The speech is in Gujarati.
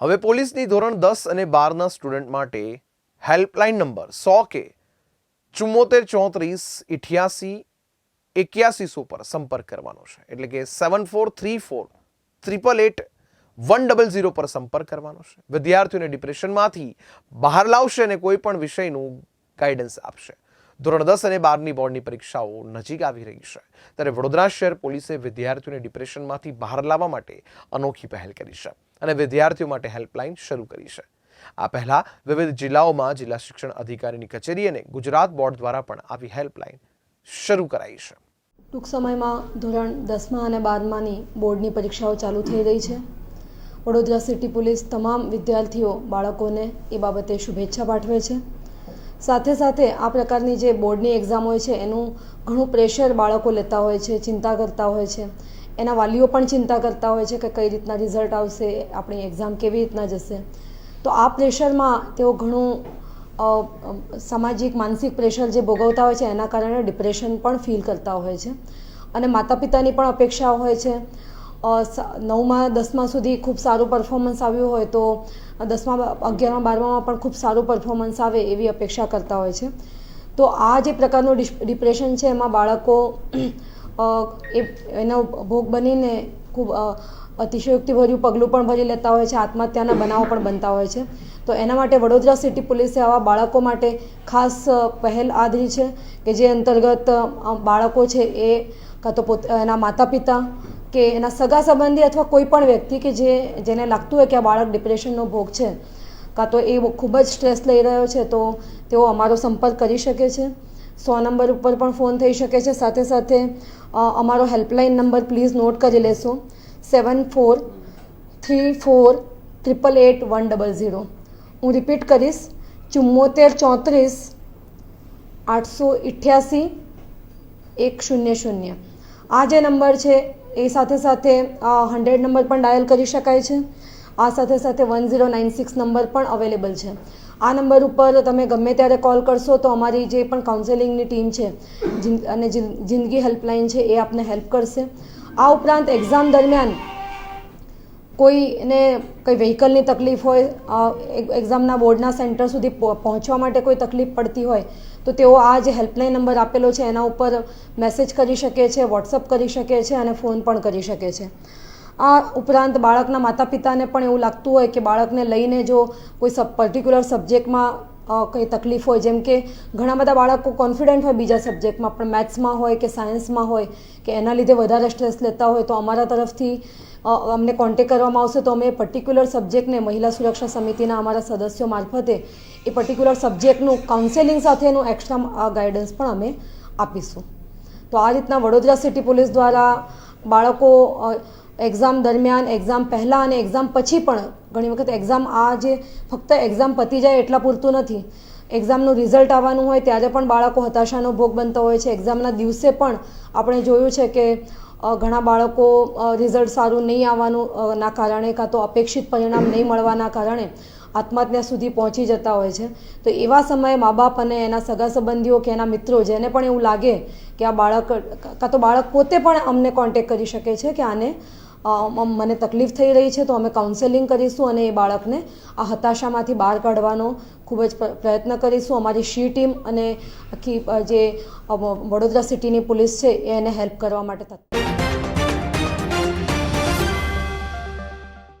હવે પોલીસની ધોરણ દસ અને બારના સ્ટુડન્ટ માટે હેલ્પલાઇન નંબર સો કે ચુમ્મોતેર ચોત્રીસ ઇઠ્યાસી એક્યાસીસો પર સંપર્ક કરવાનો છે. એટલે કે seven four three four triple eight one double zero પર સંપર્ક કરવાનો છે. વિદ્યાર્થીઓને ડિપ્રેશનમાંથી બહાર લાવશે અને કોઈ પણ વિષયનું ગાઈડન્સ આપશે. ધોરણ દસ અને બારની બોર્ડની પરીક્ષાઓ નજીક આવી રહી છે. ત્યારે વડોદરા શહેર પોલીસે વિદ્યાર્થીઓને ડિપ્રેશનમાંથી બહાર લાવવા માટે અનોખી પહેલ કરી છે અને વિદ્યાર્થીઓ માટે હેલ્પલાઇન શરૂ કરી છે. આ પહેલા વિવિધ જિલ્લાઓમાં જિલ્લા શિક્ષણ અધિકારીની કચેરી અને ગુજરાત બોર્ડ દ્વારા પણ આવી હેલ્પલાઇન શરૂ કરાઈ છે. ટૂંક સમયમાં ધોરણ દસમા અને બારમાની બોર્ડની પરીક્ષાઓ ચાલુ થઈ રહી છે. વડોદરા સિટી પોલીસ તમામ વિદ્યાર્થીઓ, બાળકોને એ બાબતે શુભેચ્છા પાઠવે છે. સાથે સાથે આ પ્રકારની જે બોર્ડની એક્ઝામ હોય છે, એનું ઘણું પ્રેશર બાળકો લેતા હોય છે, ચિંતા કરતા હોય છે. એના વાલીઓ પણ ચિંતા કરતા હોય છે કે કઈ રીતના રિઝલ્ટ આવશે, આપણી એક્ઝામ કેવી રીતના જશે. તો આ પ્રેશરમાં તેઓ ઘણું સામાજિક, માનસિક પ્રેશર જે ભોગવતા હોય છે, એના કારણે ડિપ્રેશન પણ ફીલ કરતા હોય છે. અને માતા પિતાની પણ અપેક્ષા હોય છે. નવમાં, દસમા સુધી ખૂબ સારું પરફોર્મન્સ આવ્યું હોય તો દસમા, અગિયારમાં, બારમામાં પણ ખૂબ સારું પરફોર્મન્સ આવે એવી અપેક્ષા કરતા હોય છે. તો આ જે પ્રકારનું ડિપ્રેશન છે એમાં બાળકો એનો ભોગ બનીને ખૂબ અતિશયોક્તિભર્યું પગલું પણ ભરી લેતા હોય છે, આત્મહત્યાના બનાવો પણ બનતા હોય છે. તો એના માટે વડોદરા સિટી પોલીસે આવા બાળકો માટે ખાસ પહેલ આદરી છે કે જે અંતર્ગત બાળકો છે એ, કાં તો પોત, એના માતા પિતા કે એના સગા સંબંધી અથવા કોઈ પણ વ્યક્તિ કે જે જેને લાગતું હોય કે આ બાળક ડિપ્રેશનનો ભોગ છે, કાં તો એ ખૂબ જ સ્ટ્રેસ લઈ રહ્યો છે, તો તેઓ અમારો સંપર્ક કરી શકે છે. સો નંબર ઉપર પણ ફોન થઈ શકે છે. સાથે સાથે અમારો હેલ્પલાઇન નંબર પ્લીઝ નોટ કરી લેશો. Seven four three four triple eight one double zero હું રિપીટ કરીશ. ચુમ્મોતેર ચોત્રીસ આઠસો ઇઠ્યાસી એક શૂન્ય શૂન્ય. આ જે નંબર છે, એ સાથે સાથે હંડ્રેડ નંબર પણ ડાયલ કરી શકાય છે. આ સાથે સાથે one zero nine six number પણ અવેલેબલ છે. આ નંબર ઉપર તમે ગમે ત્યારે કોલ કરશો તો અમારી જે પણ કાઉન્સેલિંગની ટીમ છે અને જિંદગી હેલ્પલાઇન છે, એ આપને હેલ્પ કરશે. આ ઉપરાંત એક્ઝામ દરમિયાન કોઈને કંઈ વ્હીકલની તકલીફ હોય એક- એક્ઝામના બોર્ડના સેન્ટર સુધી પહો- પહોંચવા માટે કોઈ તકલીફ પડતી હોય, તો તેઓ આ જે હેલ્પલાઇન નંબર આપેલો છે, એના ઉપર મેસેજ કરી શકે છે વોટ્સઅપ કરી શકે છે અને ફોન પણ કરી શકે છે. આ ઉપરાંત બાળકના માતા પિતાને પણ એવું લાગતું હોય કે બાળકને લઈને જો કોઈ સબ પર્ટિક્યુલર સબ્જેક્ટમાં કંઈ તકલીફ હોય, જેમ કે ઘણા બધા બાળકો કોન્ફિડન્ટ હોય બીજા સબ્જેક્ટમાં પણ મેથ્સમાં હોય કે સાયન્સમાં હોય, કે એના લીધે વધારે સ્ટ્રેસ લેતા હોય, તો અમારા તરફથી અમને કોન્ટેક કરવામાં આવશે તો અમે પર્ટિક્યુલર સબ્જેક્ટને મહિલા સુરક્ષા સમિતિના અમારા સદસ્યો મારફતે એ પર્ટિક્યુલર સબ્જેક્ટનું કાઉન્સેલિંગ સાથેનું એક્સ્ટ્રા ગાઈડન્સ પણ અમે આપીશું. તો આ રીતના વડોદરા સિટી પોલીસ દ્વારા બાળકો એક્ઝામ દરમિયાન એક્ઝામ પહેલાં અને એક્ઝામ પછી પણ ઘણી વખત એક્ઝામ આ જે ફક્ત એક્ઝામ પતી જાય એટલા પૂરતું નથી. એક્ઝામનું રિઝલ્ટ આવવાનું હોય ત્યારે પણ બાળકો હતાશાનો ભોગ બનતા હોય છે. એક્ઝામના દિવસે પણ આપણે જોયું છે કે ઘણા બાળકો રિઝલ્ટ સારું નહીં આવવાનું ના કારણે કાં તો અપેક્ષિત પરિણામ નહીં મળવાના કારણે આત્મહત્યા સુધી પહોંચી જતા હોય છે. તો એવા સમયે મા બાપ અને એના સગા સંબંધીઓ કે એના મિત્રો જેને પણ એવું લાગે કે આ બાળક, કાં તો બાળક પોતે પણ અમને કોન્ટેક કરી શકે છે કે આને મને તકલીફ થઈ રહી છે તો અમે કાઉન્સેલિંગ કરીશું અને એ બાળકને આ હતાશામાંથી બહાર કાઢવાનો ખૂબ જ પ્રયત્ન કરીશું. અમારી શી ટીમ અને આખી જે વડોદરા સિટીની પોલીસ છે એને હેલ્પ કરવા માટે તત્પર